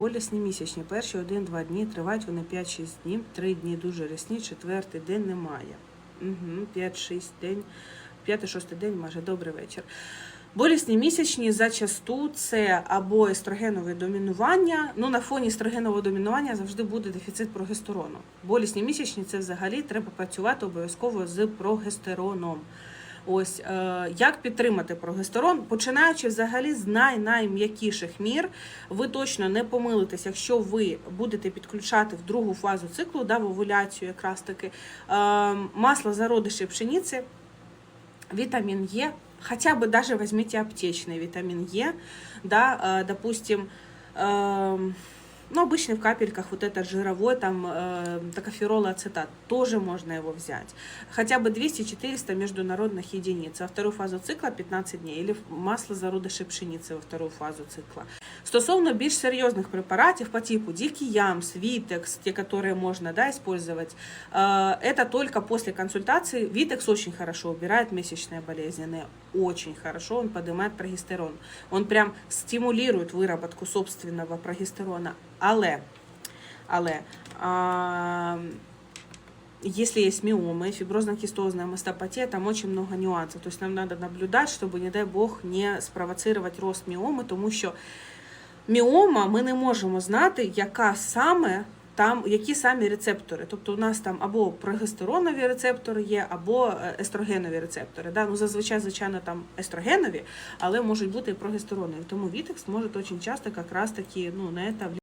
Болісні місячні, перші 1-2 дні, тривають вони 5-6 днів, 3 дні дуже рясні, четвертий день немає. Угу, 5-6 день, 5-6 день майже добрий вечір. Болісні місячні зачасту це або естрогенове домінування. Ну, на фоні естрогенового домінування завжди буде дефіцит прогестерону. Болісні місячні це взагалі треба працювати обов'язково з прогестероном. Ось е, як підтримати прогестерон, починаючи взагалі з най-найм'якіших мір, ви точно не помилитесь, якщо ви будете підключати в другу фазу циклу, да, в овуляцію, якраз таки е, масло зародиші пшениці, витамин Е, хотя бы даже возьмите аптечный витамин Е, да, э, допустим, эм, ну, обычный в капельках вот этот жировой, там, э, токоферол ацетат, тоже можно его взять. Хотя бы 200-400 международных единиц. Во вторую фазу цикла 15 дней. Или масло зародышей пшениці во вторую фазу цикла. Стосовно більш серйозних препаратів по типу Дикий Ямс, Витекс, те, которые можно да, использовать, э, это только после консультации. Витекс очень хорошо убирает месячные болезненные, очень хорошо, он поднимает прогестерон. Он прям стимулирует выработку собственного прогестерона. Але, але а, если есть миомы, фиброзно-кистозная мастопатия, там очень много нюансов. То есть нам надо наблюдать, чтобы, не дай Бог, не спровоцировать рост міоми, тому що міома ми не можемо знати, яка саме там, які самі рецептори. Тобто у нас там або прогестеронові рецептори є, або е, естрогенові рецептори. Да? Ну, зазвичай, звичайно, там естрогенові, але можуть бути і прогестеронові. Тому вітекс може дуже часто якраз таки ну, на це